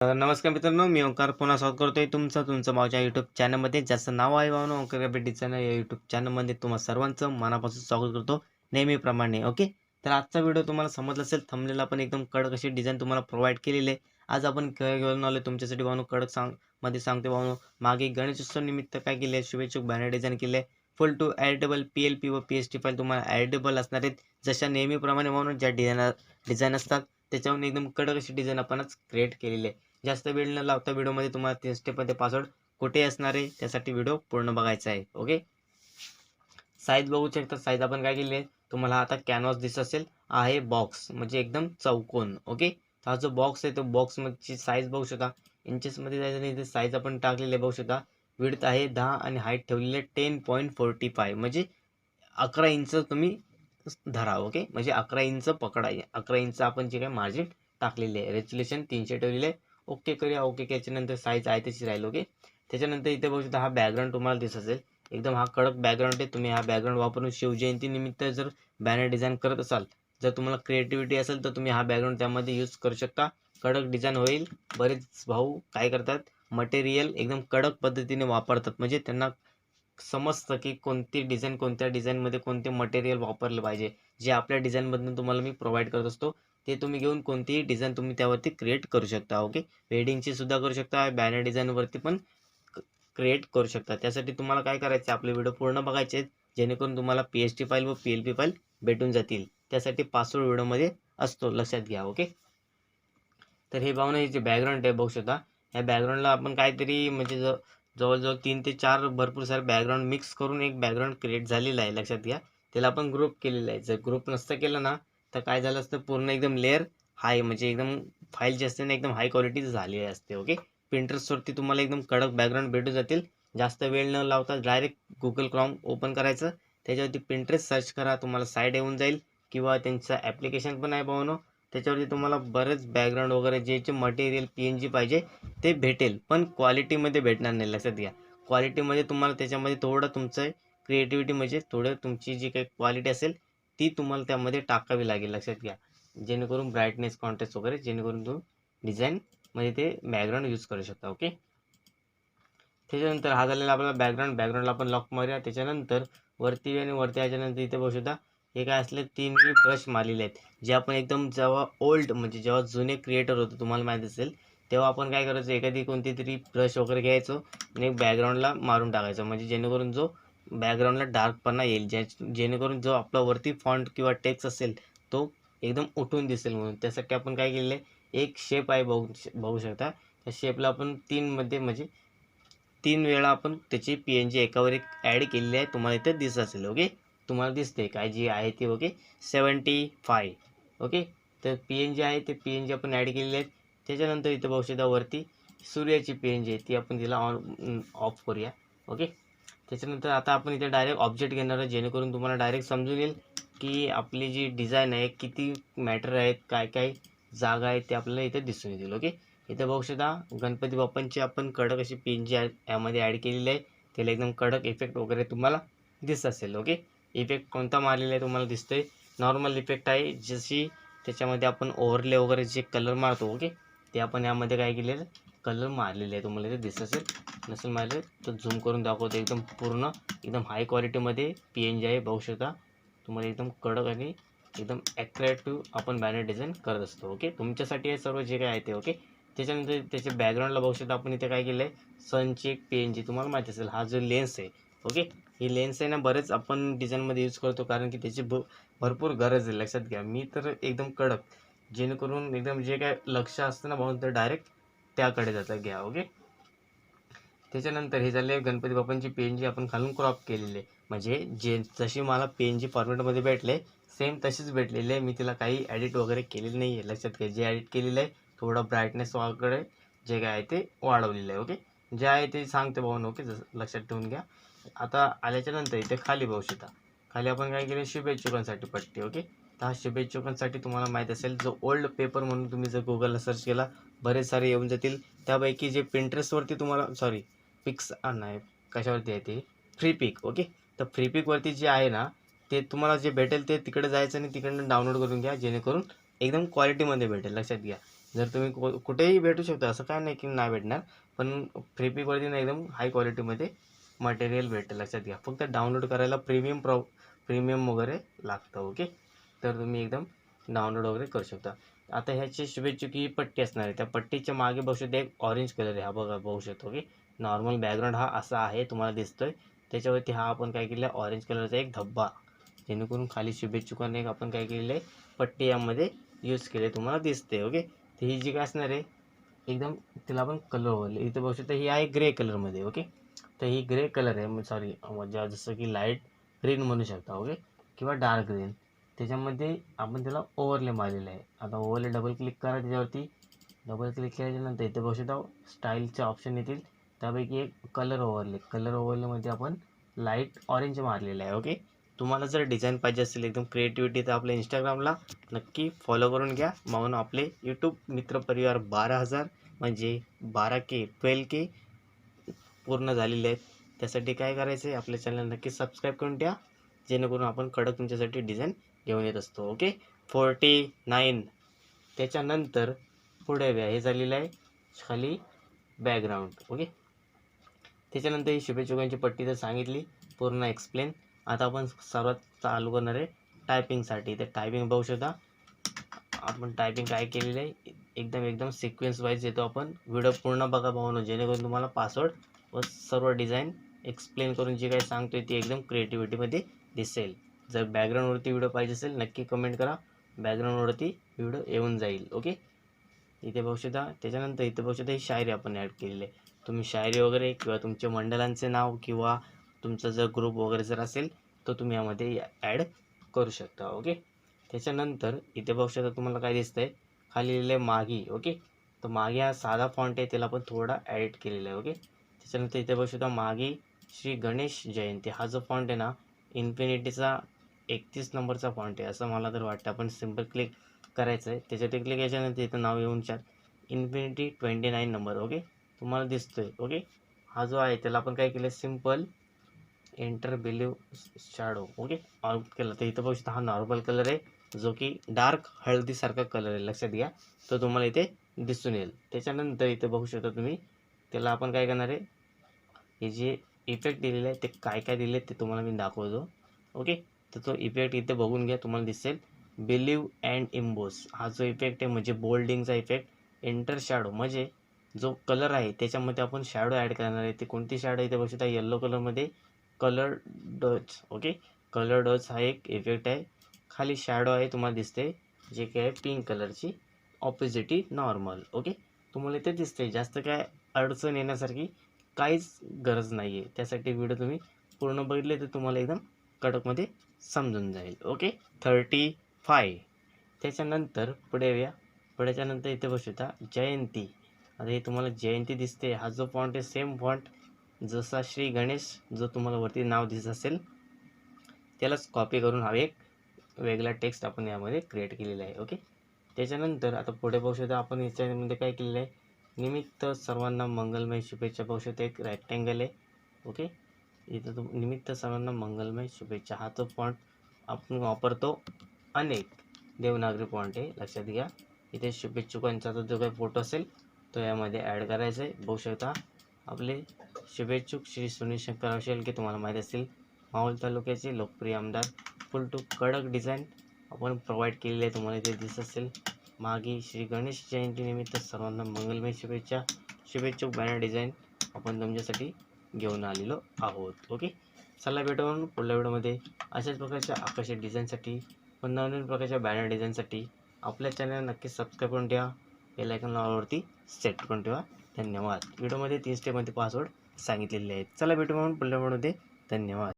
नमस्कार मित्रांनो मी ओंकार पुन्हा स्वागत करतोय तुमचं तुमचं माझ्या यूट्यूब चॅनलमध्ये ज्याचं नाव आहे भावना ओंकार ग्राफिक या यूट्यूब चॅनलमध्ये तुम्हाला सर्वांचं मनापासून स्वागत करतो नेहमीप्रमाणे ओके? तर आजचा व्हिडिओ तुम्हाला समजला असेल थांबलेला पण एकदम कडक अशी डिझाईन तुम्हाला प्रोव्हाइड केलेली आहे. आज आपण खेळ घेऊन आलो तुमच्यासाठी भावनो कडक सांगमध्ये सांगतो भावनो मागे गणेशोत्सव निमित्त काय केले आहे शुभेच्छुक बॅनर डिझाईन केले आहे full to editable P L P व पी एस टी फाईल तुम्हाला ॲडिटेबल असणार आहेत. जशा नेहमीप्रमाणे म्हणून ज्या डिझाईन डिझाईन असतात त्याच्यावरून एकदम कडक अशी डिझाईन आपणच क्रिएट केलेली आहे. जास्त वेळ न लावता व्हिडिओमध्ये तुम्हाला तीन स्टेपमध्ये पासवर्ड कुठे असणार आहे त्यासाठी व्हिडिओ पूर्ण बघायचा आहे ओके साईज बघू शकता. साईज आपण काय केली आहे तुम्हाला आता कॅनव्हास दिसत असेल. आहे बॉक्स म्हणजे एकदम चौकोन ओके हा जो बॉक्स आहे तो बॉक्समधची साईज बघू शकता. इंचेसमध्ये जायचं नाही ते साईज आपण टाकलेले आहे बघू शकता. विड्थ आहे दहा आणि हाईट ठेवलेले टेन पॉईंट फोर्टी फाय म्हणजे अकरा इंच तुम्ही धरा ओके म्हणजे अकरा इंच पकडा. अकरा इंच आपण जे काय मार्जिन टाकलेले आहे. रेच्युलेशन तीनशे ठेवलेले आहे. ओके करूया. ओके त्याच्यानंतर साईज आहे तशी राहील. ओके त्याच्यानंतर इथे बघू शकता हा बॅकग्राऊंड तुम्हाला दिसत असेल. एकदम हा कडक बॅकग्राऊंड आहे. तुम्ही हा बॅकग्राऊंड वापरून शिवजयंतीनिमित्त जर बॅनर डिझाईन करत असाल जर तुम्हाला क्रिएटिव्हिटी असेल तर तुम्ही हा बॅकग्राऊंड त्यामध्ये यूज करू शकता. कडक डिझाईन होईल. बरेच भाऊ काय करतात? मटेरियल एकदम कडक पद्धतीने वापरतात. म्हणजे त्यांना समजतं की कोणती डिझाईन कोणत्या डिझाईनमध्ये कोणते मटेरियल वापरलं पाहिजे. जे आपल्या डिझाईनमधून तुम्हाला मी प्रोव्हाइड करत असतो. ते तुम्ही घेऊन कोणतीही डिझाईन तुम्ही त्यावरती क्रिएट करू शकता ओके वेडिंगची सुद्धा करू शकता बॅनर डिझाईनवरती पण क्रिएट करू शकता. त्यासाठी तुम्हाला काय करायचं आपले व्हिडिओ पूर्ण बघायचे जेणेकरून तुम्हाला पी एच टी फाईल व पी एल पी फाईल भेटून जातील. त्यासाठी पासवर्ड व्हिडिओमध्ये असतो लक्षात घ्या ओके तर हे पाहून हे जे बॅकग्राऊंड आहे बघू शकता. या बॅकग्राऊंडला आपण काहीतरी म्हणजे ज जवळजवळ तीन ते चार भरपूर सारे बॅकग्राऊंड मिक्स करून एक बॅकग्राऊंड क्रिएट झालेला आहे लक्षात घ्या. त्याला आपण ग्रुप केलेला आहे. जर ग्रुप नसतं केलं ना तर काय झालं असतं पूर्ण एकदम लेअर हाय म्हणजे एकदम फाईल जी असते ना एकदम हाय क्वालिटी झालेली असते ओके प्रिंटर्सवरती तुम्हाला एकदम कडक बॅकग्राऊंड भेटू जातील. जास्त वेळ न लावता डायरेक्ट गुगल क्रॉम ओपन करायचं. त्याच्यावरती पिंटरेस्ट सर्च करा तुम्हाला साईड येऊन जाईल. किंवा त्यांचं ॲप्लिकेशन पण आहे भावनो. त्याच्यावरती तुम्हाला बरेच बॅकग्राऊंड वगैरे जे जे मटेरियल पी एन जी पाहिजे ते भेटेल. पण क्वालिटीमध्ये भेटणार नाही लक्षात घ्या. क्वालिटीमध्ये तुम्हाला त्याच्यामध्ये थोडं तुमचं क्रिएटिव्हिटी म्हणजे थोडं तुमची जी काही क्वालिटी असेल ती तुम्हाला त्यामध्ये टाकावी लागेल. लक्षात घ्या. जेणेकरून ब्राईटनेस कॉन्टेस्ट वगैरे जेणेकरून तुम्ही डिझाईनमध्ये ते बॅकग्राऊंड यूज करू शकता ओके त्याच्यानंतर हा झालेला आपला बॅकग्राऊंड बॅकग्राऊंडला आपण लॉक मारूया. त्याच्यानंतर वरती आणि वरती याच्यानंतर इथे बघू शकता हे काय असले तीन मी ब्रश मारलेले आहेत. जे आपण एकदम जेव्हा ओल्ड म्हणजे जेव्हा जुने क्रिएटर होतो तुम्हाला माहीत असेल तेव्हा आपण काय करायचं एखादी कोणती तरी ब्रश वगैरे घ्यायचो आणि बॅकग्राऊंडला मारून टाकायचं. म्हणजे जेणेकरून जो बॅकग्राऊंडला डार्कपणा येईल ज्या जेणेकरून जो आपला वरती फॉन्ट किंवा टेक्स्ट असेल तो एकदम उठून दिसेल म्हणून. त्यासाठी आपण काय केलेलं आहे एक शेप आहे बघू बघू शकता. त्या शेपला आपण तीनमध्ये म्हणजे तीन वेळा आपण त्याची पी एन जी एकावर एक ॲड केलेली आहे. तुम्हाला इथे दिसत असेल ओके तुम्हाला दिसते काय जी आहे ती ओके सेवन्टी फाय ओके तर पी एन जी आहे ते पी एन जी आपण ॲड केलेली आहे त्याच्यानंतर इथं बघू शकता वरती सूर्याची पी एन जी आहे ती आपण तिला ऑन ऑफ करूया ओके त्याच्यानंतर आता आपण इथे डायरेक्ट ऑब्जेक्ट घेणार आहे जेणेकरून तुम्हाला डायरेक्ट समजून येईल की आपली जी डिझाईन आहे किती मॅटर आहेत काय काय जागा आहेत ते आपल्याला इथे दिसून येतील ओके इथे बघू शकता गणपती बाप्पांची आपण कडक अशी पेन जी यामध्ये ॲड केलेली आहे. त्याला एकदम कडक इफेक्ट वगैरे तुम्हाला दिसत असेल ओके इफेक्ट कोणता मारलेला आहे तुम्हाला दिसतोय? नॉर्मल इफेक्ट आहे जशी त्याच्यामध्ये आपण ओव्हरले वगैरे जे कलर मारतो ओके ते आपण यामध्ये काय केलेलं कलर मारलेले आहे तुम्हाला इथे दिसत असेल. नसेल मारले तर झूम करून दाखवतो एकदम पूर्ण एकदम हाय क्वालिटीमध्ये पी एन जी आहे बघू शकता. तुम्हाला एकदम कडक आणि एकदम ॲट्रॅक्टिव्ह आपण बॅनर डिझाईन करत असतो ओके तुमच्यासाठी हे सर्व जे काय आहे ते ओके त्याच्यानंतर त्याच्या बॅकग्राऊंडला बघू शकता आपण इथे काय केलं आहे सनची एक पी एन जी तुम्हाला माहिती असेल हा जो लेन्स आहे ओके ही लेन्स आहे ना बरेच आपण डिझाईनमध्ये यूज करतो कारण की त्याची भ भरपूर गरज आहे लक्षात घ्या. मी तर एकदम कडक जेणेकरून एकदम जे काय लक्ष असतं ना भाऊ तर डायरेक्ट त्याकडे जातं घ्या ओके त्याच्यानंतर हे झाले गणपती बाप्पांची पेन जी आपण खालून क्रॉप केलेली. आहे म्हणजे जे जशी मला पेन जी फॉर्मेटमध्ये भेटले सेम तशीच भेटलेली आहे. मी तिला काही ॲडिट वगैरे केलेलं नाही आहे लक्षात घ्या जे ॲडिट केलेलं आहे थोडं ब्राईटनेस वगैरे जे काय आहे ते वाढवलेलं आहे ओके जे आहे ते सांगते भाऊ ओके जसं लक्षात ठेवून घ्या. आता आल्याच्यानंतर इथे खाली भाऊ शकता खाली आपण काय केलं? शुभेच्छुकांसाठी पट्टी ओके तर हा शुभेच्छुकांसाठी तुम्हाला माहीत असेल जो ओल्ड पेपर म्हणून तुम्ही जर गुगलला सर्च केला बरेच सारे येऊन जातील. त्यापैकी जे पिंटरेस्टवरती तुम्हाला सॉरी पिक्स नाही. कशावरती आहे ते? फ्री पिक ओके तर फ्री पिकवरती जे आहे ना ते तुम्हाला जे भेटेल ते तिकडे जायचं आणि तिकडनं डाउनलोड करून घ्या जेणेकरून एकदम क्वालिटीमध्ये भेटेल. लक्षात घ्या. जर तुम्ही कुठेही भेटू शकता असं काय नाही की नाही भेटणार पण फ्रीपीवरती ना एकदम हाय क्वालिटीमध्ये मटेरियल भेटेल. लक्षात घ्या. फक्त डाउनलोड करायला प्रीमियम प्रॉ प्रीमियम वगैरे लागतं ओके तर तुम्ही एकदम डाउनलोड वगैरे करू शकता. आता ह्याची शुभेच्छुकी पट्टी असणार आहे. त्या पट्टीच्या मागे बघू शकतो एक ऑरेंज कलर आहे हा बघा बघू शकतो ओके नॉर्मल बॅकग्राऊंड हा असा आहे तुम्हाला दिसतोय. त्याच्यावरती हा आपण काय केलं आहे ऑरेंज कलरचा एक धब्बा. जेणेकरून खाली शुभेच्छुकाने एक आपण काय केलेलं आहे पट्टी यामध्ये यूज केले तुम्हाला दिसते ओके तर ही जी काय असणार आहे एकदम तिला आपण कलर ओवरले इथं बघू शकता ही आहे ग्रे कलरमध्ये ओके तर ही ग्रे कलर आहे सॉरी म्हणजे जसं की लाइट ग्रीन म्हणू शकता ओके किंवा डार्क ग्रीन त्याच्यामध्ये आपण त्याला ओवरले मारलेलं आहे. आता ओवरले डबल क्लिक करा त्याच्यावरती. डबल क्लिक केल्याच्यानंतर इथे बघू शकता स्टाईलचे ऑप्शन येतील. त्यापैकी एक कलर ओवरले कलर ओवरलेमध्ये आपण लाइट ऑरेंज मारलेलं आहे ओके तुम्हाला जर डिझाईन पाहिजे असेल एकदम क्रिएटिव्हिटी तर आपल्या इंस्टाग्रामला नक्की फॉलो करून घ्या. म्हणून आपले यूट्यूब मित्रपरिवार बारा हजार म्हणजे बारा के ट्वेल्व के पूर्ण झालेले आहेत. त्यासाठी काय करायचं आहे आपल्या चॅनल नक्की सबस्क्राईब करून द्या जेणेकरून आपण कडक तुमच्यासाठी डिझाईन घेऊन येत असतो ओके फोर्टी नाईन त्याच्यानंतर पुढे व्या हे झालेलं आहे खाली बॅकग्राऊंड ओके त्याच्यानंतर ही शुभेच्छुकांची पट्टी तर सांगितली पूर्ण एक्सप्लेन आता आपण सर्वात चालू करणार आहे टायपिंगसाठी तर टायपिंग बघू शकता. आपण टायपिंग काय केलेलं आहे? एकदम एकदम सिक्वेन्स वाईज येतो आपण. व्हिडिओ पूर्ण बघा भावनो जेणेकरून तुम्हाला पासवर्ड व सर्व डिझाईन एक्सप्लेन करून जी काही सांगतोय ती एकदम क्रिएटिव्हिटीमध्ये दिसेल. जर बॅकग्राऊंडवरती व्हिडिओ पाहिजे असेल नक्की कमेंट करा. बॅकग्राऊंडवरती व्हिडिओ येऊन जाईल ओके इथे बघू शकता त्याच्यानंतर इथे बघू शकता ही शायरी आपण ॲड केलेली आहे. तुम्ही शायरी वगैरे किंवा तुमच्या मंडळांचे नाव किंवा तुमचा जर ग्रुप वगैरे जर असेल तर तुम्ही यामध्ये ॲड करू शकता ओके त्याच्यानंतर इथे बघू शकता तुम्हाला काय दिसतंय? खाली लिहिलं आहे मागी ओके तर मागे हा साधा फॉन्ट आहे त्याला आपण थोडा ॲडिट केलेला आहे ओके त्याच्यानंतर इथे बघू शकता मागे श्री गणेश जयंती. हा जो फॉन्ट आहे ना इन्फिनिटीचा एकतीस नंबरचा पॉईंट आहे असं मला तर वाटतं. आपण सिंपल क्लिक करायचं आहे त्याच्यावरती क्लिक याच्यानंतर इथं नाव येऊन चार infinity twenty nine number okay? तुम्हाला दिसतोय ओके? हा जो आहे त्याला आपण काय केलं simple enter bevel shadow okay? Out केलं. तर इथं बघू शकता हा नॉर्मल कलर आहे जो की डार्क हळदीसारखा कलर आहे. लक्षात घ्या. तो तुम्हाला इथे दिसून येईल. त्याच्यानंतर इथे बघू शकता तुम्ही त्याला आपण काय करणार आहे? हे जे इफेक्ट दिलेला आहे ते काय काय दिले ते तुम्हाला मी दाखवतो. ओके तर तो इफेक्ट इथे बघून घ्या तुम्हाला दिसेल. बिलीव अँड इम्बोस हा जो इफेक्ट आहे म्हणजे बोल्डिंगचा इफेक्ट इंटर शॅडो म्हणजे जो कलर आहे त्याच्यामध्ये आपण शॅडो ॲड करणार आहे. ते कोणती शॅडो इथे बघू शकता. येल्लो कलरमध्ये colour touch okay colour touch हा एक इफेक्ट आहे. खाली शॅडो आहे तुम्हाला दिसते. जे काय आहे पिंक कलरची ऑपोजिटी नॉर्मल ओके तुम्हाला इथे दिसते जास्त काय अडचण येण्यासारखी काहीच गरज नाही आहे त्यासाठी व्हिडिओ तुम्ही पूर्ण बघितले तर तुम्हाला एकदम कडकमध्ये समजून जाईल. ओके थर्टी फाय त्याच्यानंतर पुढे येऊया. पुढेच्यानंतर इथे बसू जयंती. आता हे तुम्हाला जयंती दिसते. हा जो फॉन्ट आहे सेम फॉन्ट जसा श्री गणेश जो तुम्हाला वरती नाव दिसत असेल त्यालाच कॉपी करून हा एक वेगळा टेक्स्ट आपण यामध्ये क्रिएट केलेला आहे. ओके त्याच्यानंतर आता पुढे बघू शकता आपण याच्यामध्ये काय केलेलं आहे? निमित्त सर्वांना मंगलमय शुभेच्छा. बघू शकते एक रॅक्टँगल आहे. ओके इथं तुम निमित्त सर्वांना मंगलमय शुभेच्छा. हा तो पॉईंट आपण वापरतो. अनेक देवनागरी पॉईंट आहे. लक्षात घ्या. इथे शुभेच्छुकांचा जो काही फोटो असेल तो यामध्ये ॲड करायचा आहे. बघू शकता आपले शुभेच्छुक श्री सुनील शंकर की तुम्हाला माहीत असतील. माहुल तालुक्याचे लोकप्रिय आमदार. फुल टू कडक डिझाईन आपण प्रोव्हाइड केलेले आहे. तुम्हाला इथे दिसत असेल. मागे श्री गणेश जयंतीनिमित्त सर्वांना मंगलमय शुभेच्छा. शुभेच्छुक बॅनर डिझाईन आपण तुमच्यासाठी घेऊन आलेलो आहोत. ओके चला भेटून म्हणून पुढल्या व्हिडिओमध्ये. अशाच प्रकारच्या आकर्षक डिझाईनसाठी पण नवीन प्रकारच्या बॅनर डिझाईनसाठी आपल्या चॅनल नक्की सबस्क्राईब करून ठेवा. बेल आयकॉन नावावरती सेट करून ठेवा. धन्यवाद. व्हिडिओमध्ये तीन स्टेपमध्ये पासवर्ड सांगितलेले आहेत. चला भेटू म्हणून पुढल्या व्हिडिओमध्ये. धन्यवाद.